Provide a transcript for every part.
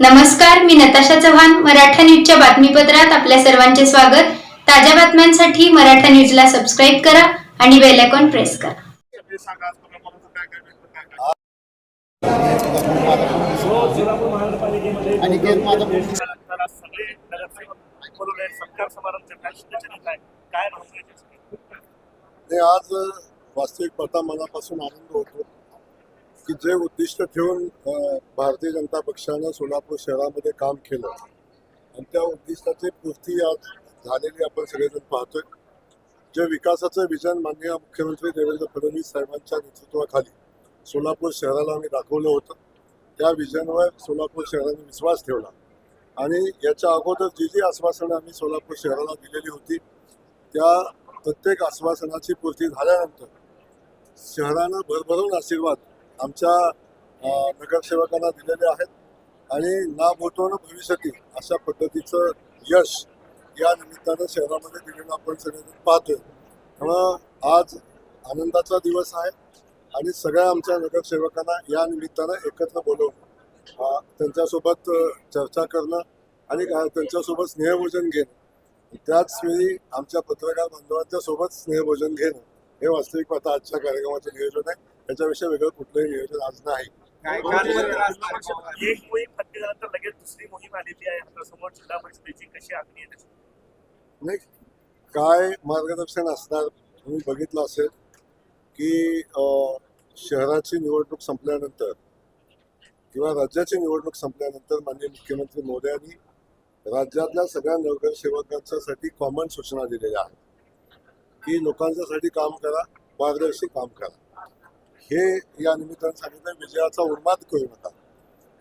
नमस्कार मी नताशा चव्हाण मराठा न्यूजच्या बातमीपत्रात आपल्या सर्वांचे स्वागत. ताज्या बातम्यांसाठी मराठा न्यूजला सबस्क्राईब करा आणि बेल आयकॉन प्रेस करा. आज वास्तविक मनापासून आनंद होतो. की जे उद्दिष्ट ठेवून भारतीय जनता पक्षानं सोलापूर शहरामध्ये काम केलं. आणि त्या उद्दिष्टाची पूर्ती आज झालेली आपण सगळेजण पाहतोय. जे विकासाचं विजन माननीय मुख्यमंत्री देवेंद्र फडणवीस साहेबांच्या नेतृत्वाखाली सोलापूर शहराला आम्ही दाखवलं होतं. त्या विजनवर सोलापूर शहराने विश्वास ठेवला. आणि याच्या अगोदर जी जी आश्वासनं आम्ही सोलापूर शहराला दिलेली होती त्या प्रत्येक आश्वासनाची पूर्ती झाल्यानंतर शहरानं भरभरून आशीर्वाद आमच्या नगरसेवकांना दिलेले आहेत आणि ना भूतो ना भविष्यती अशा पद्धतीचं यश या निमित्तानं शहरामध्ये दिलेलं आपण सगळेजण पाहतोय. त्यामुळं आज आनंदाचा दिवस आहे आणि सगळ्या आमच्या नगरसेवकांना या निमित्तानं एकत्र बोलवून त्यांच्यासोबत चर्चा करणं आणि त्यांच्यासोबत स्नेहभोजन घेणं. त्याच वेळी आमच्या पत्रकार बांधवांच्या सोबत स्नेहभोजन घेणं हे वास्तविक आता आजच्या कार्यक्रमाचं नियोजन आहे. त्याच्याविषयी वेगळं कुठलंही नियोजन आज नाही. एक मोहीम झाल्यानंतर लगेच दुसरी मोहीम आलेली आहे समोर जिल्हा परिषदेची. कशी आखणी आहे? नाही काय मार्गदर्शन असणार तुम्ही बघितलं असेल की अं, शहराची निवडणूक संपल्यानंतर किंवा राज्याची निवडणूक संपल्यानंतर माननीय मुख्यमंत्री मोदयांनी राज्यातल्या सगळ्या नगरसेवकांच्यासाठी कॉमन सूचना दिलेल्या आहेत. की लोकांच्यासाठी काम करा पारदर्शी काम करा. हे या निमित्तानं सांगितलं विजयाचा उन्माद करू नका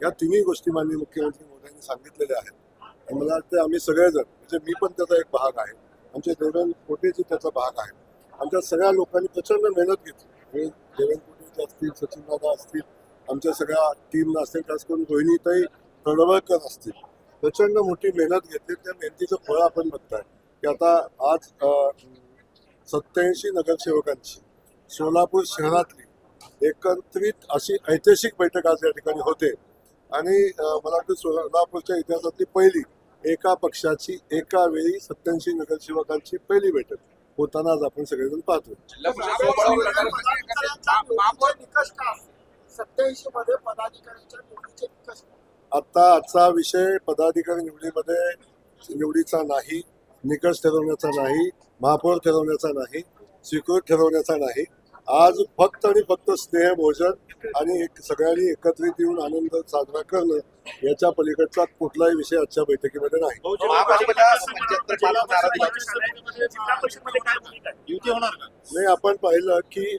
या तिन्ही गोष्टी माननीय मुख्यमंत्री मोदयांनी सांगितलेल्या आहेत. आणि मला वाटतं आम्ही सगळेजण म्हणजे मी पण त्याचा एक भाग आहे. आमचे देवेंद्र कोटेजी त्याचा भाग आहे. आमच्या सगळ्या लोकांनी प्रचंड मेहनत घेतली. हे देवेंद्र कोटेजी असतील सचिन दादा असतील आमच्या सगळ्या टीम असतील खास करून रोहिणीताई तडवळकर असतील. प्रचंड मोठी मेहनत घेतली. त्या मेहनतीचं फळ आपण बघताय. की आता आज सत्याऐंशी नगरसेवकांची सोलापूर शहरातली एकत्रित अशी ऐतिहासिक बैठक आज या ठिकाणी होते. आणि मला वाटतं सोलापूरच्या इतिहासातली पहिली एका पक्षाची एका वेळी सत्याऐंशी नगरसेवकांची पहिली बैठक होताना आज आपण सगळेजण पाहतो आता आजचा विषय पदाधिकारी निवडीमध्ये निवडीचा नाही निकष ठरवण्याचा नाही महापौर ठरवण्याचा नाही स्वीकृत ठरवण्याचा नाही. आज फक्त आणि फक्त स्नेहभोजन आणि एक सगळ्यांनी एकत्रित येऊन आनंद साजरा करणं याच्या पलीकडचा कुठलाही विषय आजच्या बैठकीमध्ये नाही. जिल्हा परिषदेमध्ये काय भूमिका आहे? युती होणार का? नाही आपण पाहिलं की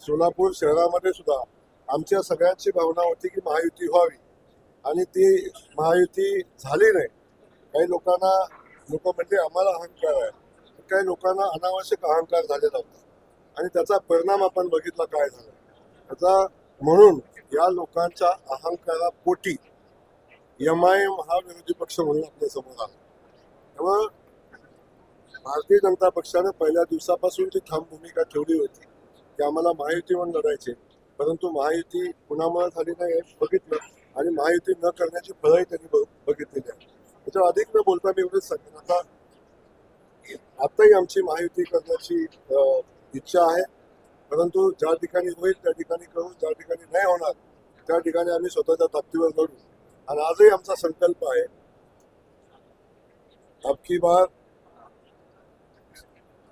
सोलापूर शहरामध्ये सुद्धा आमच्या सगळ्यांची भावना होती की महायुती व्हावी. आणि ती महायुती झाली नाही. काही लोकांना लोक म्हणजे आम्हाला अहंकार आहे. काही लोकांना अनावश्यक अहंकार झालेला होता. आणि त्याचा परिणाम आपण बघितला काय झाला. त्याचा म्हणून या लोकांच्या अहंकारापोटी एम आय एम हा विरोधी पक्ष म्हणून आपल्यासमोर आला. त्यामुळं भारतीय जनता पक्षाने पहिल्या दिवसापासून ती ठाम भूमिका ठेवली होती. की आम्हाला महायुतीवर लढायचे परंतु महायुती कुणामुळे झाली नाही हे बघितलं आणि महायुती न करण्याची फळही त्यांनी बघितलेली आहे. त्याच्यावर अधिक न बोलता मी एवढंच सांगेन. आता आताही आमची महायुती करण्याची अं, इच्छा आहे. परंतु ज्या ठिकाणी होईल त्या ठिकाणी करू. ज्या ठिकाणी नाही होणार त्या ठिकाणी आम्ही स्वतःच्या ताकदीवर लढू. आणि आजही आमचा संकल्प आहे. अबकी बार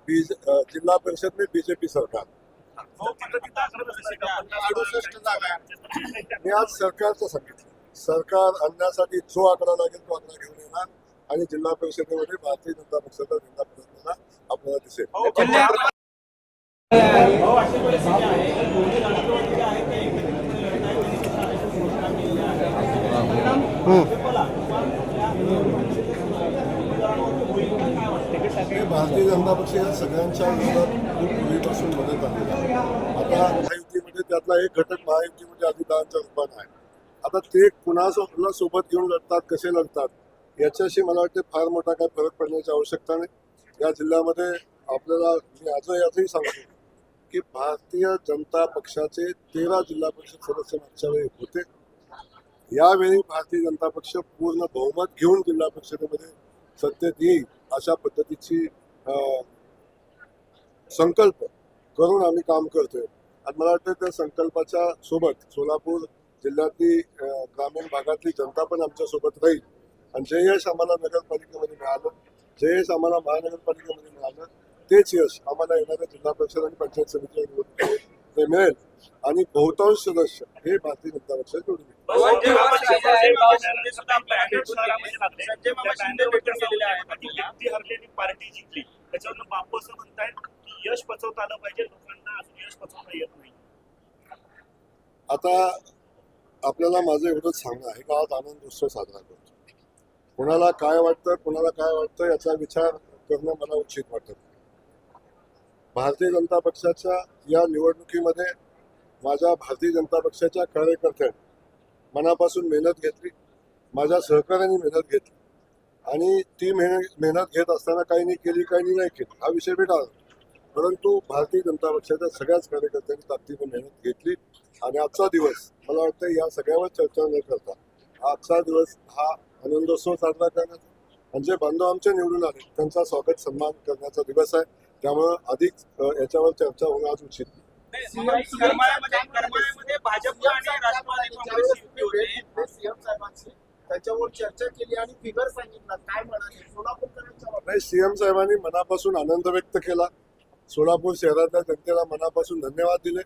बीज जिल्हा परिषद में बीजेपी सरकार. अडुसष्ट जागा. मी आज सरकारचं सांगितलं. सरकार आणण्यासाठी जो आकडा लागेल तो आकडा घेऊन येणार. आणि जिल्हा परिषदेमध्ये भारतीय जनता पक्षाचा झेंडा फडकताना आपल्याला दिसेल. हो, भारतीय जनता पक्ष या सगळ्यांच्या विरोधात खूप पूर्वीपासून मदत आलेला आहे. आता महायुतीमध्ये त्यातला एक घटक महायुतीमध्ये अजितदादांच्या रूपात आहे आता ते कुणासोबत सोबत घेऊन लढतात कसे लढतात याच्याशी मला वाटते फार मोठा काय फरक पडण्याची आवश्यकता नाही. या जिल्ह्यामध्ये आपल्याला मी आजही आजही सांगतो. की भारतीय जनता पक्षाचे तेरा जिल्हा परिषद सदस्य मागच्या वेळी होते. यावेळी भारतीय जनता पक्ष पूर्ण बहुमत घेऊन जिल्हा परिषदेमध्ये सत्तेत येईल अशा पद्धतीची संकल्प करून आम्ही काम करतोय. आणि मला वाटतं त्या संकल्पाच्या सोबत सोलापूर जिल्ह्यातली ग्रामीण भागातली जनता पण आमच्यासोबत राहील. आणि जे यश आम्हाला नगरपालिकेमध्ये मिळालं जे यश आम्हाला महानगरपालिकेमध्ये मिळालं तेच यश आम्हाला येणाऱ्या जिल्हा परिषद आणि पंचायत समितीच्या निवडणुकीमध्ये ते मिळेल. आणि बहुतांश सदस्य हे भारतीय जनता पक्षात नाही. आता आपल्याला माझं एवढंच सांगणं आहे का आज आनंद उत्सव साजरा करतो. कोणाला काय वाटतं कोणाला काय वाटतं याचा विचार करणं मला उचित वाटत नाही. भारतीय जनता पक्षाच्या या निवडणुकीमध्ये माझ्या भारतीय जनता पक्षाच्या कार्यकर्त्यांनी मनापासून मेहनत घेतली माझ्या सहकाऱ्यांनी मेहनत घेतली. आणि ती मेहनत मेहनत घेत असताना काही नाही केली काही नाही केली हा विषय वेगळा परंतु भारतीय जनता पक्षाच्या सगळ्याच कार्यकर्त्यांनी ताकदीने मेहनत घेतली. आणि आजचा दिवस मला वाटतं या सगळ्यावर चर्चा न करता आजचा दिवस हा आनंदोत्सव साजरा करण्याचा म्हणजे बांधव आमचे निवडून आले त्यांचा स्वागत सन्मान करण्याचा दिवस आहे. त्यामुळं अधिक याच्यावर चर्चा होणं आज उचित नाही. भाजप आणि राष्ट्रवादी काँग्रेस सीएम साहेबांशी त्याच्यावर चर्चा केली आणि फिगर सांगितला. काय म्हणाले? सोलापूरकरांच्या बाबतीत. नाही सीएम साहेबांनी मनापासून आनंद व्यक्त केला. सोलापूर शहरातल्या जनतेला मनापासून धन्यवाद दिले.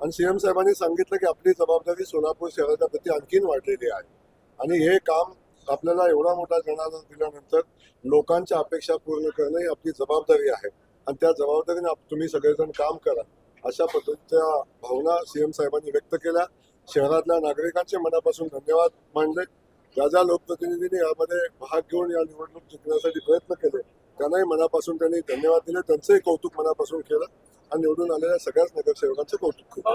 आणि सीएम साहेबांनी सांगितलं की आपली जबाबदारी सोलापूर शहराच्या प्रती आणखीन वाढलेली आहे. आणि हे काम आपल्याला एवढा मोठा जनाधार दिल्यानंतर लोकांच्या अपेक्षा पूर्ण करणं ही आपली जबाबदारी आहे. आणि त्या जबाबदारीने तुम्ही सगळेजण काम करा. अशा पद्धतीच्या भावना सीएम साहेबांनी व्यक्त केल्या. शहरातल्या नागरिकांचे मनापासून धन्यवाद मानले ज्या ज्या लोकप्रतिनिधींनी यामध्ये भाग घेऊन या निवडणूक जिंकण्यासाठी प्रयत्न केले त्यांनाही मनापासून त्यांनी धन्यवाद दिले. त्यांचंही कौतुक मनापासून केलं. आणि निवडून आलेल्या सगळ्याच नगरसेवकांचं कौतुक केलं.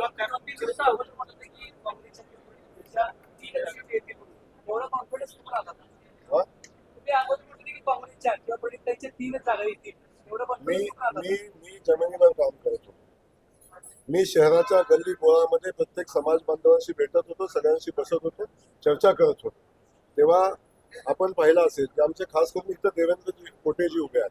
मी मी मी जमिनीवर काम करतो मी शहराच्या गल्ली बोळामध्ये प्रत्येक समाज बांधवांशी भेटत होतो सगळ्यांशी बसत होतो चर्चा करत होतो. तेव्हा आपण पाहिलं असेल की आमचे खास करून इथं देवेंद्रजी कोटेजी उभे आहेत.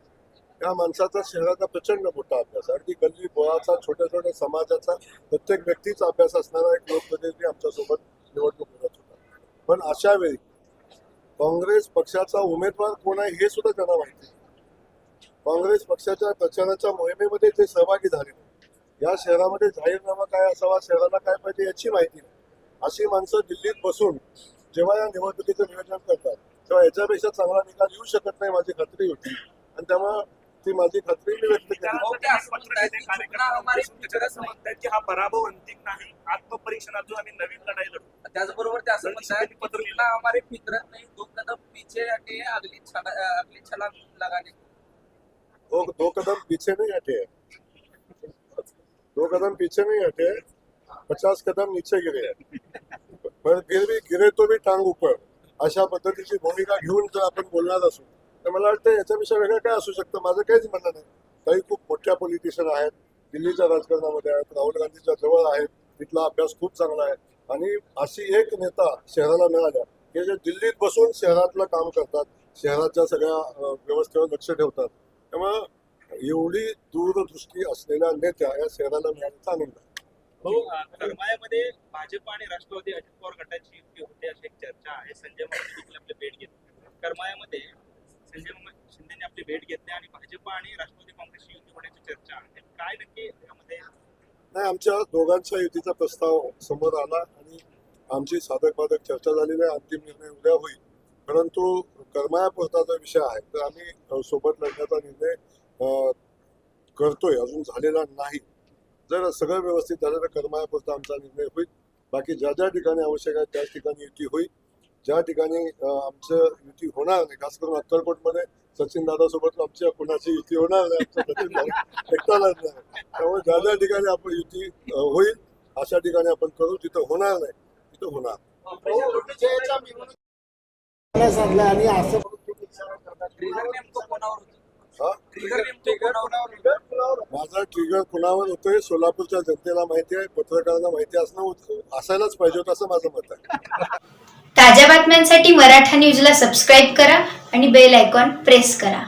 त्या माणसाचा शहराचा प्रचंड मोठा अभ्यास आहे. अगदी गल्ली बोळाचा छोट्या छोट्या समाजाचा प्रत्येक व्यक्तीचा अभ्यास असणारा एक लोकप्रतिनिधी आमच्यासोबत निवडणूक करत होता. पण अशा वेळी काँग्रेस पक्षाचा उमेदवार कोण आहे हे सुद्धा त्यांना माहिती. काँग्रेस पक्षाच्या प्रचाराच्या मोहिमेमध्ये ते सहभागी झाले. नाही. या शहरामध्ये जाहीरनामा काय असावा शहराला काय पाहिजे याची माहिती नाही. अशी माणसं दिल्लीत बसून जेव्हा या निवडणुकीचं नियोजन करतात तेव्हा याच्यापेक्षा चांगला निकाल येऊ शकत नाही माझी खात्री होती. आणि त्यामुळं ती माझी खात्री मी व्यक्त केली. पत्र लिहिले हा पराभव अंतिम नाही. आत्मपरीक्षण अजून आम्ही नवीन लढाई लढू. त्याचबरोबर ते असं म्हणतात की जितना हमारे फितरत नहीं दो कदम पीछे हटे अगली छला अगली छलांग लगाने. दो दो कदम पीछे नहीं हटे। दो कदम पीछे नहीं हटे पचास कदम नीचे गिरे। पर फिर भी गिरे तो भी टांग ऊपर। अशा पद्धतीची भूमिका घेऊन जर आपण बोलणार असू तर मला वाटतं याच्यापेक्षा वेगळं काय असू शकतं? माझं काहीच म्हणणं नाही. काही खूप मोठ्या पॉलिटिशियन आहेत दिल्लीच्या राजकारणामध्ये आहेत राहुल गांधीच्या जवळ आहेत तिथला अभ्यास खूप चांगला आहे. आणि अशी एक नेता शहराला मिळाल्या. की जे दिल्लीत बसून शहरातलं काम करतात शहराच्या सगळ्या व्यवस्थेवर लक्ष ठेवतात त्यामुळं एवढी दूरदृष्टी असलेल्या नेत्या या शहराला मिळाल्याचा आनंद आहे भाऊ अ, करमाळ्यामध्ये भाजप आणि राष्ट्रवादी अजित पवार गटाची युती होते अशी एक चर्चा आहे. संजय मामा देखील आपली भेट घेतली करमाळ्यामध्ये संजय मामा शिंदेने आपली भेट घेतली आणि भाजप आणि राष्ट्रवादी काँग्रेसची युती होण्याची चर्चा आहे. काय नक्की यामध्ये? नाही आमच्या दोघांच्या युतीचा प्रस्ताव समोर आला आणि आमची साधक बाधक चर्चा झालेली आहे. अंतिम निर्णय उद्या होईल. परंतु करमायापुरता जो विषय आहे तर आम्ही सोबत लढण्याचा निर्णय करतोय. अजून झालेला नाही. जर सगळं व्यवस्थित झालं तर करमायापुरता आमचा निर्णय होईल. बाकी ज्या ज्या ठिकाणी आवश्यक आहे त्या ठिकाणी युती होईल. ज्या ठिकाणी आमचं युती होणार नाही खास करून अक्कलकोटमध्ये सचिन दादा सोबत आमच्या कुणाची युती होणार नाही आमचं सचिन एकटा आहे. त्यामुळे ज्या ज्या ठिकाणी आपण युती होईल अशा ठिकाणी आपण करू तिथं होणार नाही. तिथं होणार. हो, हो. आणि असं हा? माझा ट्रिगर कुणावर होतोय सोलापूरच्या जनतेला माहिती आहे पत्रकारांना माहिती असणं असायलाच पाहिजे होतं असं माझं मत आहे. ताज्या बातम्यांसाठी मराठा न्यूजला सबस्क्राईब करा आणि बेल आयकॉन प्रेस करा.